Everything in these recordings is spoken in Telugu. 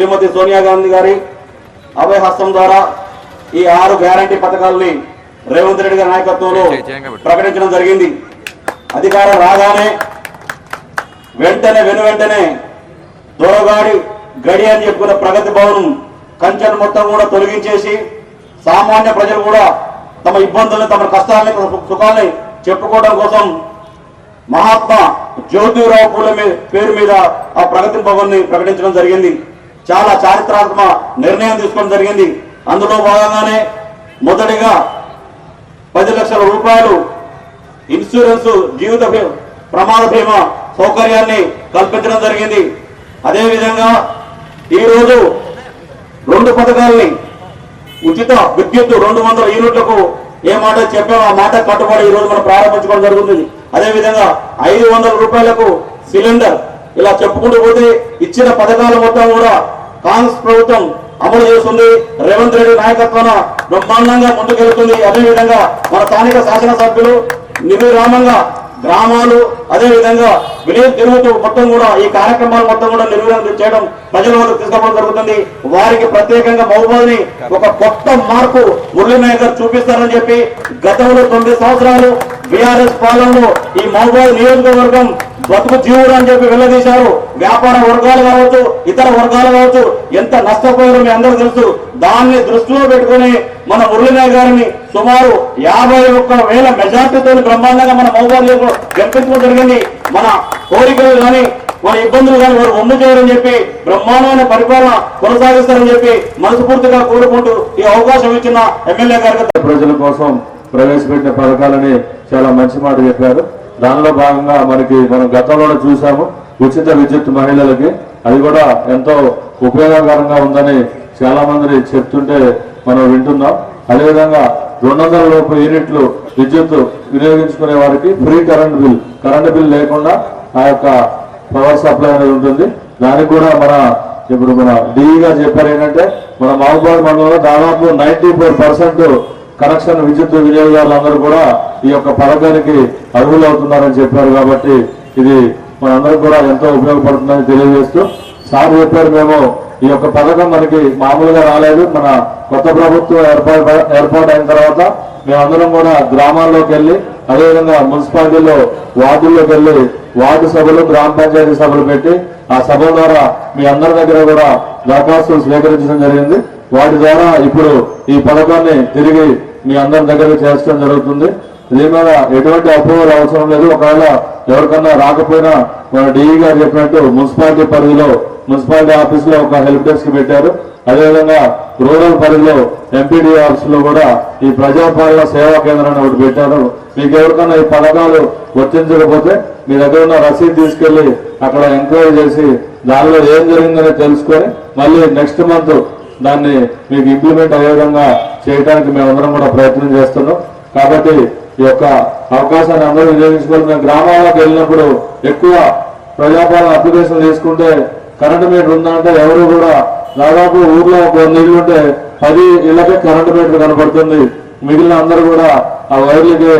శ్రీమతి సోనియా గాంధీ గారి అభయ హస్తం ద్వారా ఈ ఆరు గ్యారంటీ పథకాలని రేవంత్ రెడ్డి గారి నాయకత్వంలో ప్రకటించడం జరిగింది. అధికారం రాగానే వెంటనే వెను వెంటనే దొరగాడి గడి అని చెప్పుకున్న ప్రగతి భవనం కంచెను మొత్తం కూడా తొలగించేసి సామాన్య ప్రజలు కూడా తమ ఇబ్బందుల్ని తమ కష్టాలని తమ సుఖాలని చెప్పుకోవడం కోసం మహాత్మా జ్యోతిరావు పూలే పేరు మీద ఆ ప్రగతి భవన్ని ప్రకటించడం జరిగింది. చాలా చారిత్రాత్మక నిర్ణయం తీసుకోవడం జరిగింది. అందులో భాగంగానే మొదటిగా పది లక్షల రూపాయలు ఇన్సూరెన్స్ జీవిత ప్రమాద బీమా సౌకర్యాన్ని కల్పించడం జరిగింది. అదేవిధంగా ఈరోజు రెండు పథకాలని ఉచిత విద్యుత్ రెండు వందల యూనిట్లకు ఏ మాట చెప్పామో ఆ మాట కట్టుబడి ఈ మనం ప్రారంభించుకోవడం జరుగుతుంది. అదేవిధంగా ఐదు వందల రూపాయలకు సిలిండర్ ఇలా చెప్పుకుంటూ పోతే ఇచ్చిన పథకాలు మొత్తం కూడా కాంగ్రెస్ ప్రభుత్వం అమలు చేస్తుంది. రేవంత్ రెడ్డి నాయకత్వాన బ్రహ్మాండంగా ముందుకెళ్తుంది. అదేవిధంగా మన స్థానిక శాసనసభ్యులు నిర్విరామంగా గ్రామాలు అదేవిధంగా విలేజ్ తిరుగుతూ మొత్తం కూడా ఈ కార్యక్రమాలు మొత్తం కూడా నిర్వహణ చేయడం ప్రజల వద్దకు తీసుకోవడం జరుగుతుంది. వారికి ప్రత్యేకంగా మహబూబాద్ని ఒక కొత్త మార్పు మురళీనాయక్ గారు చూపిస్తారని చెప్పి గతంలో తొమ్మిది సంవత్సరాలు బీఆర్ఎస్ పాలనలో ఈ మహబూబాద్ నియోజకవర్గం బతుకు జీవుడు అని చెప్పి వెళ్ళదీశారు వ్యాపార వర్గాలు కావచ్చు ఇతర వర్గాలు కావచ్చు ఎంత నష్టపోయారో మీ అందరూ తెలుసు. దాన్ని దృష్టిలో పెట్టుకొని మన మురళీనాయక్ గారిని సుమారు యాభై ఒక్క వేల మెజార్టీతో బ్రహ్మాండంగా మన మహబూబాద్ గెలిపించడం జరిగింది. మన కోరికలు కానీ మన ఇబ్బందులు కానీ వారు ఒమ్ము చేయరని చెప్పి బ్రహ్మాండమైన పరిపాలన కొనసాగిస్తారని చెప్పి మనస్ఫూర్తిగా కోరుకుంటూ ఈ అవకాశం ఇచ్చిన ఎమ్మెల్యే గారికి ప్రజల కోసం ప్రవేశపెట్టిన పథకాలని చాలా మంచి మాట చెప్పారు. దానిలో భాగంగా మనకి మనం గతంలోనే చూసాము ఉచిత విద్యుత్ మహిళలకి. అది కూడా ఎంతో ఉపయోగకరంగా ఉందని చాలా మంది చెప్తుంటే మనం వింటున్నాం. అదేవిధంగా రెండు వందల లోపు యూనిట్లు విద్యుత్ వినియోగించుకునే వారికి free current bill current bill లేకుండా ఆ యొక్క పవర్ సప్లై అనేది ఉంటుంది. దానికి కూడా మన ఇప్పుడు మన డీగా చెప్పారు ఏంటంటే మన మహబూబాద్ మండలంలో దాదాపు నైన్టీ ఫోర్ పర్సెంట్ కనెక్షన్ విద్యుత్ వినియోగదారులందరూ కూడా ఈ యొక్క పథకానికి అర్హులు అవుతున్నారని చెప్పారు కాబట్టి ఇది మనందరం కూడా ఎంతో ఉపయోగపడుతుందని తెలియజేస్తూ సార్ చెప్పారు మేము ఈ యొక్క పథకం మనకి మామూలుగా రాలేదు మన కొత్త ప్రభుత్వం ఏర్పాటు ఏర్పాటు అయిన తర్వాత మేమందరం కూడా గ్రామాల్లోకి వెళ్ళి అదేవిధంగా మున్సిపాలిటీలో వార్డుల్లోకి వెళ్ళి వార్డు సభలు గ్రామ పంచాయతీ సభలు పెట్టి ఆ సభ ద్వారా మీ అందరి దగ్గర కూడా దరఖాస్తులు స్వీకరించడం జరిగింది. వాటి ద్వారా ఇప్పుడు ఈ పథకాన్ని తిరిగి మీ అందరి దగ్గర చేర్చడం జరుగుతుంది. దీని మీద ఎటువంటి అప్రూవల్ అవసరం లేదు. ఒకవేళ ఎవరికన్నా రాకపోయినా మన డిఈ గారు చెప్పినట్టు మున్సిపాలిటీ పరిధిలో మున్సిపాలిటీ ఆఫీస్లో ఒక హెల్ప్ డెస్క్ పెట్టారు. అదేవిధంగా రూరల్ పరిధిలో ఎంపీడీ ఆఫీస్లో కూడా ఈ ప్రజాపాలన సేవా కేంద్రాన్ని ఒకటి పెట్టారు. మీకు ఎవరికన్నా ఈ పథకాలు వర్తించకపోతే మీ దగ్గర ఉన్న రసీదు తీసుకెళ్ళి అక్కడ ఎంక్వైరీ చేసి దానిలో ఏం జరిగిందని తెలుసుకొని మళ్ళీ నెక్స్ట్ మంత్ దాన్ని మీకు ఇంప్లిమెంట్ అయ్యే విధంగా చేయడానికి మేమందరం కూడా ప్రయత్నం చేస్తున్నాం. కాబట్టి ఈ యొక్క అవకాశాన్ని అందరూ వినియోగించుకోవాలి. మేము గ్రామాలకు వెళ్ళినప్పుడు ఎక్కువ ప్రజాపాలన అప్లికేషన్ తీసుకుంటే కరెంటు మీటర్ ఉందంటే ఎవరు కూడా దాదాపు ఊర్లో ఒక వంద ఉంటే పది ఇళ్ళకే కరెంటు మీటర్ కనపడుతుంది మిగిలిన అందరూ కూడా ఆ వైర్లకి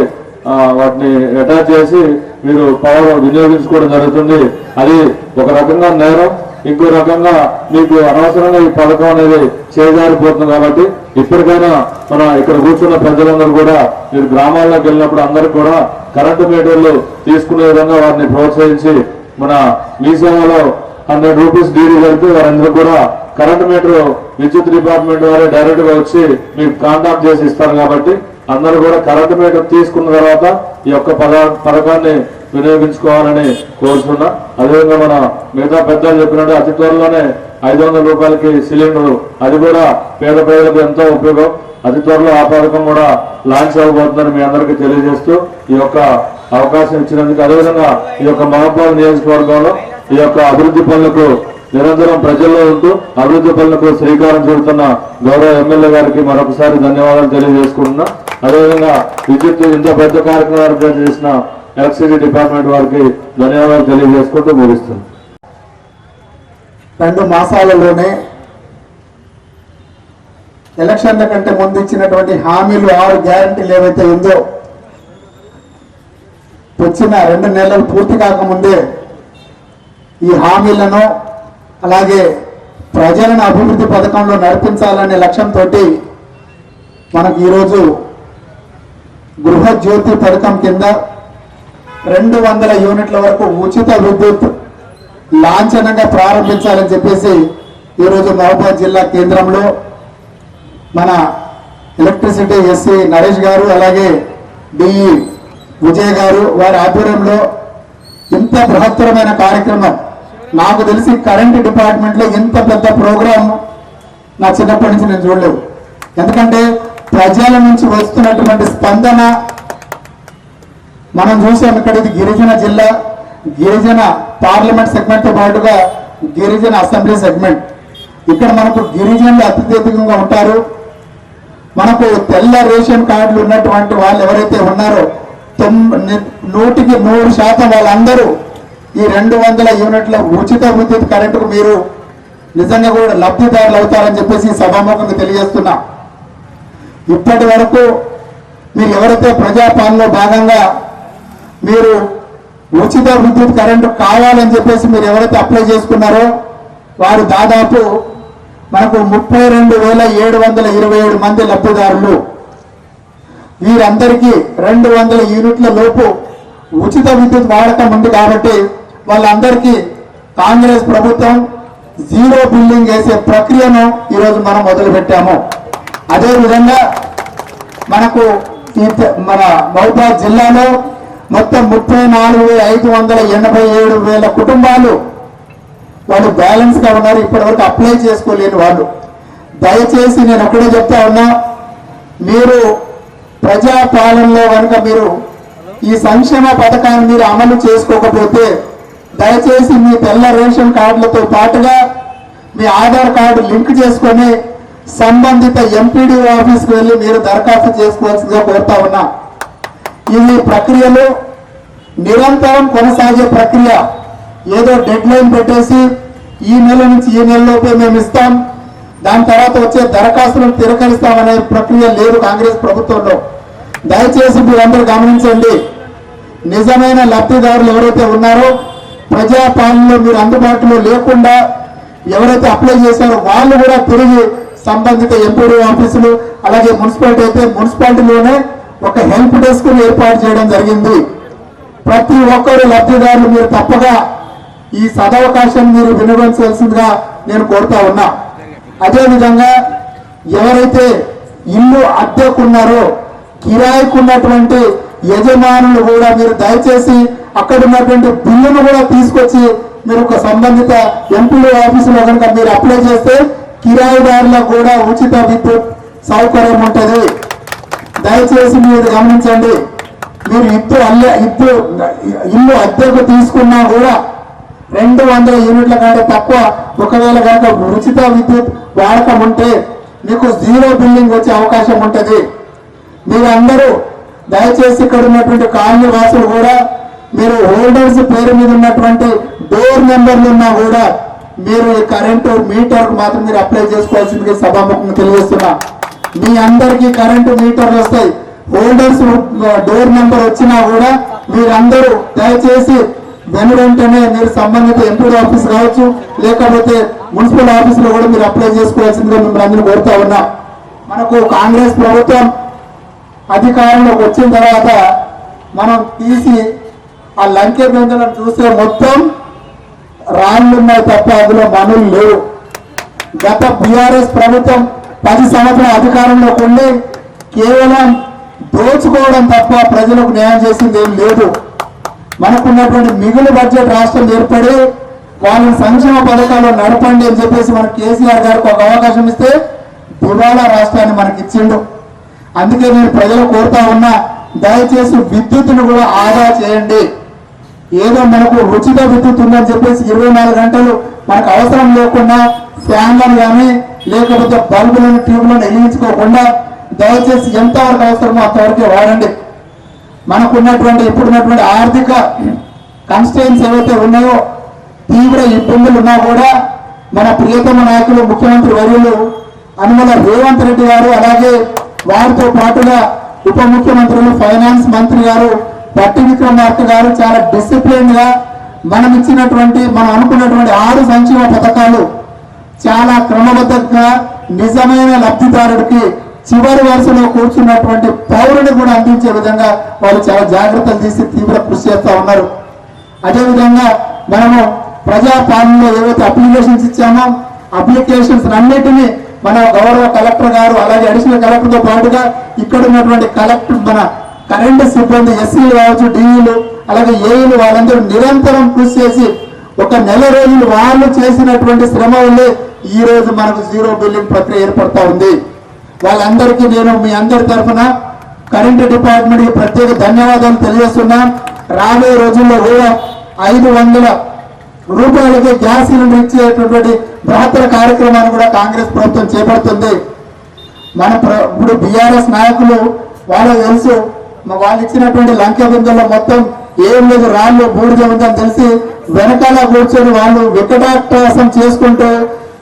వాటిని అటాచ్ చేసి మీరు పవర్ వినియోగించుకోవడం జరుగుతుంది. అది ఒక రకంగా నేరం. ఇంకో రకంగా మీకు అనవసరంగా ఈ పథకం అనేది చేజారిపోతుంది కాబట్టి ఇప్పటికైనా మన ఇక్కడ కూర్చున్న ప్రజలందరూ కూడా మీరు గ్రామాల్లోకి వెళ్ళినప్పుడు అందరూ కూడా కరెంటు మీటర్లు తీసుకునే విధంగా వారిని ప్రోత్సహించి మన మీ సేవలో హండ్రెడ్ రూపీస్ డీడీ కలిపి వారందరూ కూడా కరెంట్ మీటర్ విద్యుత్ డిపార్ట్మెంట్ వారే డైరెక్ట్గా వచ్చి మీకు కాంటాక్ట్ చేసి ఇస్తారు కాబట్టి అందరూ కూడా కరెంట్ మీటర్ తీసుకున్న తర్వాత ఈ యొక్క పద పథకాన్ని వినియోగించుకోవాలని కోరుతున్నా అదేవిధంగా మన మిగతా పెద్దలు చెప్పినట్టు అతి త్వరలోనే ఐదు వందల రూపాయలకి సిలిండర్. అది కూడా పేద ప్రజలకు ఎంతో ఉపయోగం. అతి త్వరలో ఆ పథకం కూడా లాంచ్ అవ్వబోతుందని మీ అందరికీ తెలియజేస్తూ ఈ యొక్క అవకాశం ఇచ్చినందుకు అదేవిధంగా ఈ యొక్క మహబాద్ నియోజకవర్గంలో ఈ యొక్క అభివృద్ధి పనులకు నిరంతరం ప్రజల్లో ఉంటూ అభివృద్ధి పనులకు శ్రీకారం చుడుతున్న గౌరవ ఎమ్మెల్యే గారికి మరొకసారి ధన్యవాదాలు తెలియజేసుకుంటున్నా. అదేవిధంగా విద్యుత్ ఇంత పెద్ద కార్యక్రమాలు చేసిన ఎలక్ట్రిసిటీ డిపార్ట్మెంట్ వారికి ధన్యవాదాలు తెలియజేసుకుంటూ ముగిస్తుంది రెండు మాసాలలోనే ఎలక్షన్ల కంటే ముందు ఇచ్చినటువంటి హామీలు ఆరు గ్యారంటీలు ఏవైతే ఉందో వచ్చిన రెండు నెలలు పూర్తి కాకముందే ఈ హామీలను అలాగే ప్రజలను అభివృద్ధి పథకంలో నడిపించాలనే లక్ష్యంతో మనకు ఈరోజు గృహ జ్యోతి పథకం కింద రెండు వందల యూనిట్ల వరకు ఉచిత విద్యుత్ లాంఛనంగా ప్రారంభించాలని చెప్పేసి ఈరోజు మహబూబాద్ జిల్లా కేంద్రంలో మన ఎలక్ట్రిసిటీ ఎస్సీ నరేష్ గారు అలాగే డిఈ విజయ్ గారు వారి ఆధ్వర్యంలో ఇంత బృహత్తరమైన కార్యక్రమం నాకు తెలిసి కరెంట్ డిపార్ట్మెంట్లో ఇంత పెద్ద ప్రోగ్రాం నా చిన్నప్పటి నుంచి నేను చూడలేవు ఎందుకంటే ప్రజల నుంచి వస్తున్నటువంటి స్పందన మనం చూసాం ఇక్కడ ఇది గిరిజన జిల్లా గిరిజన పార్లమెంట్ సెగ్మెంట్తో పాటుగా గిరిజన అసెంబ్లీ సెగ్మెంట్. ఇక్కడ మనకు గిరిజనులు అత్యధికంగా ఉంటారు. మనకు తెల్ల రేషన్ కార్డులు ఉన్నటువంటి వాళ్ళు ఎవరైతే ఉన్నారో తొమ్- నూటికి నూరు శాతం వాళ్ళందరూ ఈ రెండు వందల యూనిట్ల ఉచిత విద్యుత్ కరెంటుకు మీరు నిజంగా కూడా లబ్ధిదారులు అవుతారని చెప్పేసి సభాముఖంగా తెలియజేస్తున్నా. ఇప్పటి వరకు మీరు ఎవరైతే ప్రజాపాలనలో భాగంగా మీరు ఉచిత విద్యుత్ కరెంటు కావాలని చెప్పేసి మీరు ఎవరైతే అప్లై చేసుకున్నారో వారు దాదాపు మనకు ముప్పై రెండు వేల ఏడు వందల ఇరవై ఏడు మంది లబ్ధిదారులు. వీరందరికీ రెండు వందల యూనిట్ల లోపు ఉచిత విద్యుత్ వాడకం ఉంది కాబట్టి వాళ్ళందరికీ కాంగ్రెస్ ప్రభుత్వం జీరో బిల్లింగ్ వేసే ప్రక్రియను ఈరోజు మనం మొదలుపెట్టాము. అదేవిధంగా మనకు ఈ మన మహబూబాద్ జిల్లాలో మొత్తం ముప్పై నాలుగు వేల ఐదు వందల ఎనభై ఏడు వేల కుటుంబాలు వాళ్ళు బ్యాలెన్స్గా ఉన్నారు ఇప్పటివరకు అప్లై చేసుకోలేని వాళ్ళు. దయచేసి నేను ఒకటే చెప్తా ఉన్నా మీరు ప్రజాపాలనలో కనుక మీరు ఈ సంక్షేమ పథకాన్ని మీరు అమలు చేసుకోకపోతే దయచేసి మీ తెల్ల రేషన్ కార్డులతో పాటుగా మీ ఆధార్ కార్డు లింక్ చేసుకొని సంబంధిత ఎంపీడీ ఆఫీస్కి వెళ్ళి మీరు దరఖాస్తు చేసుకోవాల్సిందిగా కోరుతా ఉన్నా. ఇది ప్రక్రియలో నిరంతరం కొనసాగే ప్రక్రియ. ఏదో డెడ్ లైన్ పెట్టేసి ఈ నెల నుంచి ఈ నెలలోపే మేము ఇస్తాం. దాని తర్వాత వచ్చే దరఖాస్తులను తిరకరిస్తామనే ప్రక్రియ లేదు కాంగ్రెస్ ప్రభుత్వంలో. దయచేసి మీరందరూ గమనించండి. నిజమైన లబ్ధిదారులు ఎవరైతే ఉన్నారో ప్రజాపాలనలో మీరు అందుబాటులో లేకుండా ఎవరైతే అప్లై చేశారో వాళ్ళు కూడా తిరిగి సంబంధిత ఎంపీడీ ఆఫీసులు అలాగే మున్సిపాలిటీ అయితే మున్సిపాలిటీలోనే ఒక హెల్ప్ డెస్క్ ఏర్పాటు చేయడం జరిగింది. ప్రతి ఒక్కరు లబ్ధిదారులు మీరు తప్పగా ఈ సదవకాశం మీరు వినియోగించాల్సిందిగా నేను కోరుతా ఉన్నా. అదేవిధంగా ఎవరైతే ఇల్లు అద్దెకున్నారో కిరాయికున్నటువంటి యజమానులు కూడా మీరు దయచేసి అక్కడ ఉన్నటువంటి బిల్లును కూడా తీసుకొచ్చి మీరు ఒక సంబంధిత ఎంపీలు ఆఫీసులో కనుక మీరు అప్లై చేస్తే కిరాయిదారులకు కూడా ఉచిత విద్యుత్ సౌకర్యం ఉంటుంది. దయచేసి మీరు గమనించండి. మీరు ఇప్పుడు అల్లె ఇప్పుడు ఇల్లు అద్దెకు తీసుకున్నా కూడా రెండు వందల యూనిట్ల కంటే తక్కువ ఒకవేళ కనుక ఉచిత విద్యుత్ వాడకం ఉంటే మీకు జీరో బిల్లింగ్ వచ్చే అవకాశం ఉంటుంది. మీరు అందరూ దయచేసి ఇక్కడ ఉన్నటువంటి కాలనీ వాసులు కూడా మీరు హోల్డర్స్ పేరు మీద ఉన్నటువంటి డోర్ నెంబర్లు ఉన్నా కూడా మీరు ఈ కరెంటు మీటర్ మాత్రం మీరు అప్లై చేసుకోవాల్సిందిగా సభాముఖంగా తెలియజేస్తున్నా. మీ అందరికీ కరెంటు మీటర్లు వస్తాయి. హోల్డర్స్ డోర్ నెంబర్ వచ్చినా కూడా మీరందరూ దయచేసి వెను వెంటనే మీరు సంబంధిత ఎంపీడీ ఆఫీస్ కావచ్చు లేకపోతే మున్సిపల్ ఆఫీస్లో కూడా మీరు అప్లై చేసుకోవాల్సిందిగా మిమ్మల్ని అందరూ కోరుతా ఉన్నా. మనకు కాంగ్రెస్ ప్రభుత్వం అధికారంలోకి వచ్చిన తర్వాత మనం తీసి ఆ లంకె బిందెలను చూస్తే మొత్తం రాళ్ళు ఉన్నాయి తప్ప అందులో మనులు లేవు. గత బీఆర్ఎస్ ప్రభుత్వం పది సంవత్సరాల అధికారంలోకి ఉండి కేవలం దోచుకోవడం తప్ప ప్రజలకు న్యాయం చేసింది ఏం లేదు. మనకున్నటువంటి మిగులు బడ్జెట్ రాష్ట్రం ఏర్పడి వాళ్ళని సంక్షేమ పథకాలు నడపండి అని చెప్పేసి మన కేసీఆర్ గారికి ఒక అవకాశం ఇస్తే దివాళా రాష్ట్రాన్ని మనకి ఇచ్చిండు. అందుకే నేను ప్రజలు కోరుతా ఉన్నా దయచేసి విద్యుత్తును కూడా ఆదా చేయండి. ఏదో మనకు ఉచిత విద్యుత్ ఉందని చెప్పేసి ఇరవై నాలుగు గంటలు మనకు అవసరం లేకుండా ఫ్యాన్లను కానీ లేకపోతే బల్బులను ట్యూబ్లను వెలిగించుకోకుండా దయచేసి ఎంతవరకు అవసరమో అంతవరకే వాడండి. మనకున్నటువంటి ఇప్పుడున్నటువంటి ఆర్థిక కన్స్టెన్స్ ఏవైతే ఉన్నాయో తీవ్ర ఇబ్బందులు ఉన్నా కూడా మన ప్రియతమ నాయకులు ముఖ్యమంత్రి వర్యులు అనుమల రేవంత్ రెడ్డి గారు అలాగే వారితో పాటుగా ఉప ముఖ్యమంత్రులు ఫైనాన్స్ మంత్రి గారు పట్టి విక్రమార్క గారు చాలా డిసిప్లిన్గా మనం ఇచ్చినటువంటి మనం అనుకున్నటువంటి ఆరు సంక్షేమ పథకాలు చాలా క్రమబద్ధంగా నిజమైన లబ్ధిదారుడికి చివరి వరుసలో కూర్చున్నటువంటి పౌరుని కూడా అందించే విధంగా వాళ్ళు చాలా జాగ్రత్తలు తీసి తీవ్ర కృషి చేస్తూ ఉన్నారు. అదేవిధంగా మనము ప్రజాపాలనలో ఏవైతే అప్లికేషన్స్ ఇచ్చామో అప్లికేషన్స్ అన్నిటినీ మన గౌరవ కలెక్టర్ గారు అలాగే అడిషనల్ కలెక్టర్తో పాటుగా ఇక్కడ ఉన్నటువంటి కలెక్టర్ మన కరెంటు సిబ్బంది ఎస్సీలు కావచ్చు డీఈలు అలాగే ఏఈలు వాళ్ళందరూ నిరంతరం కృషి చేసి ఒక నెల రోజులు వాళ్ళు చేసినటువంటి శ్రమ వల్లే ఈ రోజు మనకు జీరో బిల్లింగ్ ప్రక్రియ ఏర్పడతా ఉంది. వాళ్ళందరికీ నేను మీ అందరి తరఫున కరెంటు డిపార్ట్మెంట్కి ప్రత్యేక ధన్యవాదాలు తెలియజేస్తున్నా. రాబోయే రోజుల్లో కూడా ఐదు వందల రూపాయలకి గ్యాస్ సిలిండర్ ఇచ్చేటటువంటి బృహత్తర కార్యక్రమాన్ని కూడా కాంగ్రెస్ ప్రభుత్వం చేపడుతుంది. మన ప్ర- ఇప్పుడు బీఆర్ఎస్ నాయకులు వాళ్ళకి తెలుసు వాళ్ళు ఇచ్చినటువంటి లంక బిందుల్లో మొత్తం ఏం లేదు రాళ్ళు బూడిద ఉందని తెలిసి వెనకాల కూర్చొని వాళ్ళు వికటాటాసం చేసుకుంటూ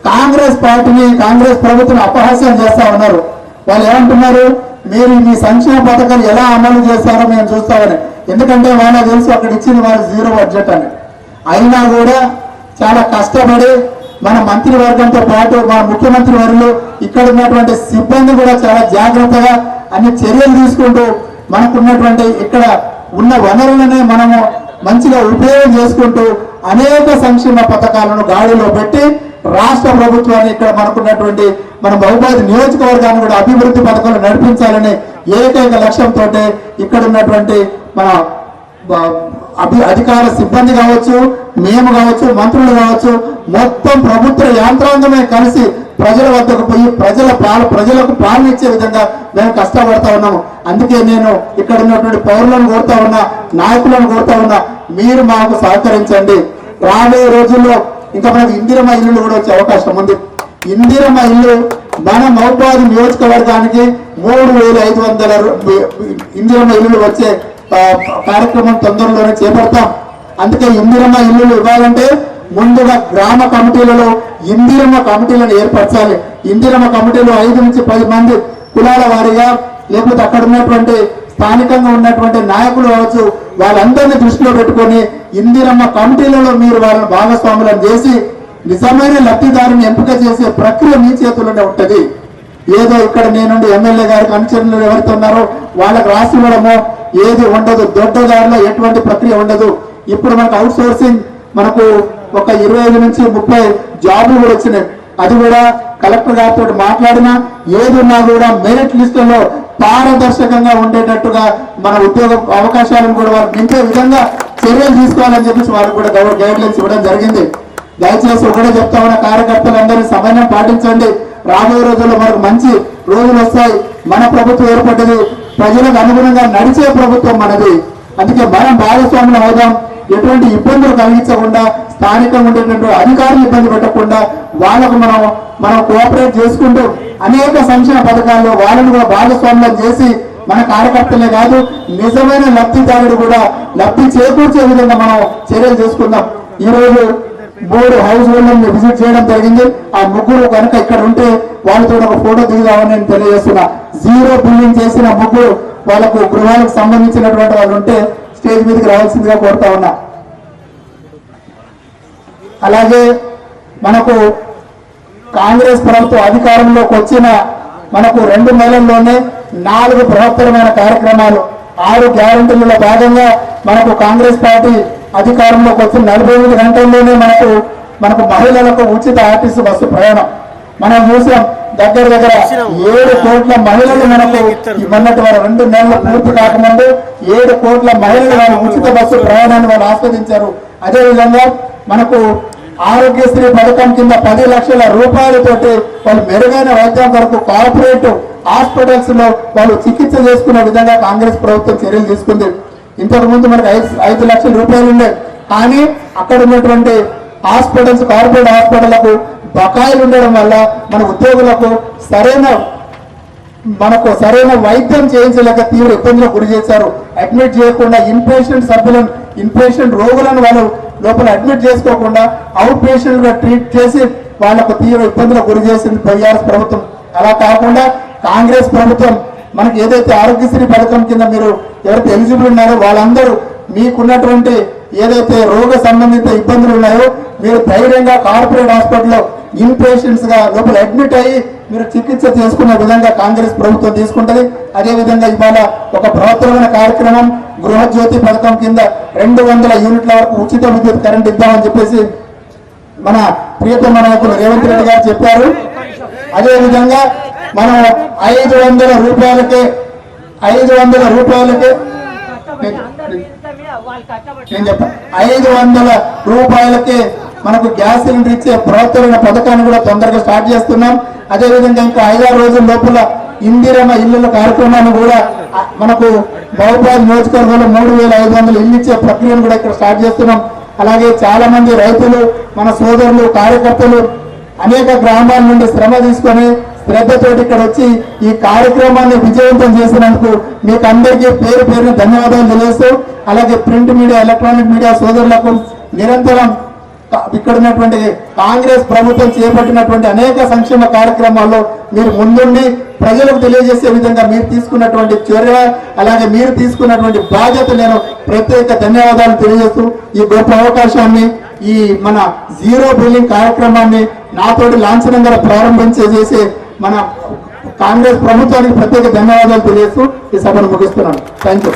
కాంగ్రెస్ పార్టీని కాంగ్రెస్ ప్రభుత్వం అపహాస్యం చేస్తా ఉన్నారు. వాళ్ళు ఏమంటున్నారు? మీరు మీ సంక్షేమ పథకాలు ఎలా అమలు చేస్తారో మేము చూస్తామని. ఎందుకంటే వాళ్ళ తెలుసు అక్కడ ఇచ్చింది వాళ్ళు జీరో బడ్జెట్ అని. అయినా కూడా చాలా కష్టపడి మన మంత్రివర్గంతో పాటు మన ముఖ్యమంత్రి వారిలో ఇక్కడ ఉన్నటువంటి సిబ్బంది కూడా చాలా జాగ్రత్తగా అన్ని చర్యలు తీసుకుంటూ మనకున్నటువంటి ఇక్కడ ఉన్న వనరులనే మనము మంచిగా ఉపయోగం చేసుకుంటూ అనేక సంక్షేమ పథకాలను గాడిలో పెట్టి రాష్ట్ర ప్రభుత్వాన్ని ఇక్కడ మనకున్నటువంటి మన బహుబాధి నియోజకవర్గాన్ని కూడా అభివృద్ధి పథకాలు నడిపించాలని ఏకైక లక్ష్యంతో ఇక్కడ ఉన్నటువంటి మన అభి అధికార సిబ్బంది కావచ్చు మేము కావచ్చు మంత్రులు కావచ్చు మొత్తం ప్రభుత్వ యాంత్రాంగమే కలిసి ప్రజల వద్దకు పోయి ప్రజల పాల ప్రజలకు పాలన ఇచ్చే విధంగా మేము కష్టపడతా ఉన్నాము. అందుకే నేను ఇక్కడ ఉన్నటువంటి పౌరులను కోరుతా ఉన్నా నాయకులను కోరుతా ఉన్నా మీరు మాకు సహకరించండి. రాబోయే రోజుల్లో ఇంకా మనకు ఇందిరమ్మ ఇల్లు కూడా వచ్చే అవకాశం ఉంది. ఇందిరమ్మ ఇల్లు మన మహబాద్ నియోజకవర్గానికి మూడు వేల ఐదు వందల ఇందిరమ్మ ఇల్లులు వచ్చే కార్యక్రమం తొందరలోనే చేపడతాం. అందుకే ఇందిరమ్మ ఇల్లులు ఇవ్వాలంటే ముందుగా గ్రామ కమిటీలలో ఇందిరమ్మ కమిటీలను ఏర్పరచాలి. ఇందిరమ్మ కమిటీలో ఐదు నుంచి పది మంది కులాల వారిగా లేకపోతే అక్కడ ఉన్నటువంటి స్థానికంగా ఉన్నటువంటి నాయకులు కావచ్చు వాళ్ళందరినీ దృష్టిలో పెట్టుకొని ఇందిరమ్మ కమిటీలలో మీరు వాళ్ళని భాగస్వాములను చేసి నిజమైన లబ్ధిదారుని ఎంపిక చేసే ప్రక్రియ మీ చేతుల్లోనే ఉంటుంది. ఏదో ఇక్కడ నేనుండి ఎమ్మెల్యే గారికి అనుచరులు ఎవరైతే ఉన్నారో వాళ్ళకి రాసి ఏది ఉండదు దొడ్డదారిలో ఎటువంటి ప్రక్రియ ఉండదు. ఇప్పుడు మనకు అవుట్ సోర్సింగ్ మనకు ఒక ఇరవై ఐదు నుంచి ముప్పై జాబులు కూడా వచ్చినాయి. అది కూడా కలెక్టర్ గారితో మాట్లాడినా ఏదున్నా కూడా మెరిట్ లిస్టులో పారదర్శకంగా ఉండేటట్టుగా మన ఉద్యోగ అవకాశాలను కూడా వారు నింపే విధంగా చర్యలు తీసుకోవాలని చెప్పేసి వారికి కూడా గైడ్ లైన్స్ ఇవ్వడం జరిగింది. దయచేసి ఒకటే చెప్తా ఉన్న కార్యకర్తలందరూ సమయం పాటించండి. రాబోయే రోజుల్లో మనకు మంచి రోజులు వస్తాయి. మన ప్రభుత్వం ఏర్పడ్డది. ప్రజలకు అనుగుణంగా నడిచే ప్రభుత్వం మనది. అందుకే మనం భాగస్వాములు అవుదాం. ఎటువంటి ఇబ్బందులు కలిగించకుండా స్థానికంగా ఉండేటువంటి అధికారులు ఇబ్బంది పెట్టకుండా వాళ్ళకు మనం మనం కోఆపరేట్ చేసుకుంటూ అనేక సంక్షేమ పథకాల్లో వాళ్ళను కూడా భాగస్వామ్యం చేసి మన కార్యకర్తలే కాదు నిజమైన లబ్ధిదారుడు కూడా లబ్ధి చేకూర్చే విధంగా మనం చర్యలు చేసుకుందాం ఈరోజు మూడు హౌస్ హోల్డర్ని విజిట్ చేయడం జరిగింది. ఆ ముగ్గురు కనుక ఇక్కడ ఉంటే వాళ్ళతో ఒక ఫోటో దిగుదామని నేను తెలియజేస్తున్నా. జీరో బిల్డింగ్ చేసిన ముగ్గురు వాళ్ళకు గృహాలకు సంబంధించినటువంటి వాళ్ళు ఉంటే స్టేజ్ మీదకి రావాల్సిందిగా కోరుతా ఉన్నా. అలాగే మనకు కాంగ్రెస్ ప్రభుత్వం అధికారంలోకి వచ్చిన మనకు రెండు నెలల్లోనే నాలుగు బృహత్తరమైన కార్యక్రమాలు ఆరు గ్యారంటీలలో భాగంగా మనకు కాంగ్రెస్ పార్టీ అధికారంలోకి వచ్చిన నలభై ఎనిమిది గంటల్లోనే మనకు మనకు మహిళలకు ఉచిత ఆర్టీసీ బస్సు ప్రయాణం. మనం చూసాం దగ్గర దగ్గర ఏడు కోట్ల మహిళలు మనకు మొన్నటి వారు రెండు నెలలు పూర్తి కాకముందు ఏడు కోట్ల మహిళలు వారు ఉచిత బస్సు ప్రయాణాన్ని వాళ్ళు ఆస్వాదించారు. అదే విధంగా మనకు ఆరోగ్యశ్రీ పథకం కింద పది లక్షల రూపాయలతోటి వాళ్ళు మెరుగైన వైద్యం కొరకు కార్పొరేట్ హాస్పిటల్స్లో వాళ్ళు చికిత్స చేసుకునే విధంగా కాంగ్రెస్ ప్రభుత్వం చర్యలు తీసుకుంది. ఇంతకు ముందు మనకు ఐదు ఐదు లక్షల రూపాయలు ఉండే కానీ అక్కడ ఉన్నటువంటి హాస్పిటల్స్ కార్పొరేట్ హాస్పిటళ్ళకు బకాయిలు ఉండడం వల్ల మన ఉద్యోగులకు సరైన మనకు సరైన వైద్యం చేయించలేక తీవ్ర ఇబ్బందులకు గురి చేశారు. అడ్మిట్ చేయకుండా ఇన్పేషెంట్ సభ్యులను ఇన్పేషెంట్ రోగులను వాళ్ళు లోపల అడ్మిట్ చేసుకోకుండా అవుట్ పేషెంట్గా ట్రీట్ చేసి వాళ్ళకు తీవ్ర ఇబ్బందులకు గురి చేసింది బీఆర్ఎస్ ప్రభుత్వం. అలా కాకుండా కాంగ్రెస్ ప్రభుత్వం మనకి ఏదైతే ఆరోగ్యశ్రీ పథకం కింద మీరు ఎవరైతే ఎలిజిబుల్ ఉన్నారో వాళ్ళందరూ మీకున్నటువంటి ఏదైతే రోగ సంబంధిత ఇబ్బందులు ఉన్నాయో మీరు ధైర్యంగా కార్పొరేట్ హాస్పిటల్లో ఇన్ పేషెంట్స్గా లోపల అడ్మిట్ అయ్యి మీరు చికిత్స చేసుకునే విధంగా కాంగ్రెస్ ప్రభుత్వం తీసుకుంటది. అదేవిధంగా ఇవాళ ఒక బృహత్తరమైన కార్యక్రమం గృహజ్యోతి పథకం కింద రెండు వందల యూనిట్ల వరకు ఉచిత విద్యుత్ కరెంట్ ఇద్దామని చెప్పేసి మన ప్రియతమ నాయకులు రేవంత్ రెడ్డి గారు చెప్పారు. అదేవిధంగా మనం ఐదు వందల రూపాయలకే ఐదు వందల రూపాయలకే ఐదు వందల రూపాయలకే మనకు గ్యాస్ సిలిండర్ ఇచ్చే బృహత్తరమైన పథకాన్ని కూడా తొందరగా స్టార్ట్ చేస్తున్నాం. అదే విధంగా ఇంకా ఐదారు రోజుల లోపల ఇందిరమ్మ ఇల్లుల కార్యక్రమాన్ని కూడా మనకు బహుపాధి నియోజకవర్గంలో మూడు వేల ఐదు వందలు ఇల్లు ఇచ్చే ప్రక్రియను కూడా ఇక్కడ స్టార్ట్ చేస్తున్నాం. అలాగే చాలా మంది రైతులు మన సోదరులు కార్యకర్తలు అనేక గ్రామాల నుండి శ్రమ తీసుకొని శ్రద్ధతోటి ఇక్కడ వచ్చి ఈ కార్యక్రమాన్ని విజయవంతం చేసినందుకు మీకు అందరికీ పేరు పేరున ధన్యవాదాలు తెలియజేస్తూ అలాగే ప్రింట్ మీడియా ఎలక్ట్రానిక్ మీడియా సోదరులకు నిరంతరం ఇక్కడ ఉన్నటువంటి కాంగ్రెస్ ప్రభుత్వం చేపట్టినటువంటి అనేక సంక్షేమ కార్యక్రమాల్లో మీరు ముందుండి ప్రజలకు తెలియజేసే విధంగా మీరు తీసుకున్నటువంటి చర్య అలాగే మీరు తీసుకున్నటువంటి బాధ్యత నేను ప్రత్యేక ధన్యవాదాలు తెలియజేస్తూ ఈ గొప్ప అవకాశాన్ని ఈ మన జీరో బిల్లింగ్ కార్యక్రమాన్ని నాతోటి లాంఛనంగా ప్రారంభించే చేసే మన కాంగ్రెస్ ప్రభుత్వానికి ప్రత్యేక ధన్యవాదాలు తెలియజేస్తూ ఈ సభను ముగిస్తున్నాను. థ్యాంక్ యూ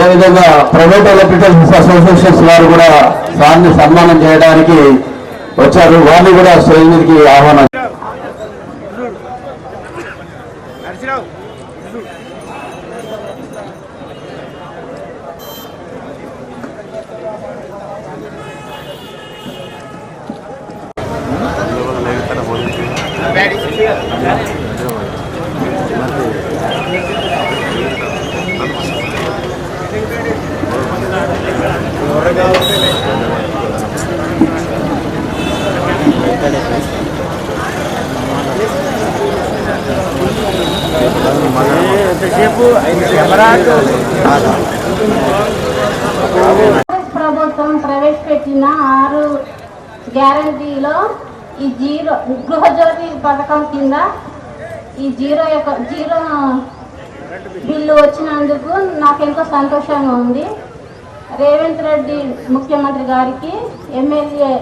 అదేవిధంగా ప్రైవేట్ ఎలక్ట్రికల్స్ అసోసియేషన్స్ వారు కూడా సార్ని సన్మానం చేయడానికి వచ్చారు. వారిని కూడా స్టేజ్ మీదకి ఆహ్వానం కాంగ్రెస్ ప్రభుత్వం ప్రవేశపెట్టిన ఆరు గ్యారంటీలో ఈ జీరో గృహజ్యోతి పథకం కింద ఈ జీరో యొక్క జీరో బిల్లు వచ్చినందుకు నాకెంతో సంతోషంగా ఉంది. రేవంత్ రెడ్డి ముఖ్యమంత్రి గారికి ఎమ్మెల్యే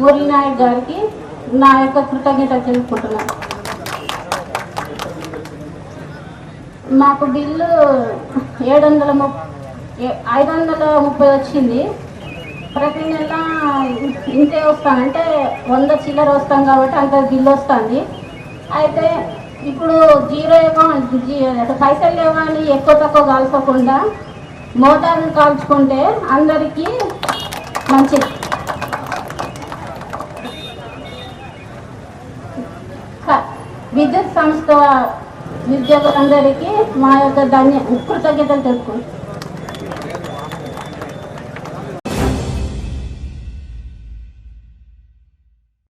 మురళీనాయక్ గారికి నా యొక్క కృతజ్ఞత తెలుపుకుంటున్నాను. మాకు బిల్లు ఏడు వందల ఐదు వందల ముప్పై వచ్చింది. ప్రతి నెల ఇంతే వస్తాను అంటే వంద చిల్లర వస్తాం కాబట్టి అంత బిల్లు వస్తుంది. అయితే ఇప్పుడు జీరో అకౌంట్ జీ- అసలు పైసలు లేవని ఎక్కువ తక్కువ కాల్చకుండా మోటార్ని కాల్చుకుంటే అందరికీ మంచిది. విద్యుత్ సంస్థ ఉద్యోగులందరికీ మా యొక్క ధన్య కృతజ్ఞతలు తెలుపుకుంటాం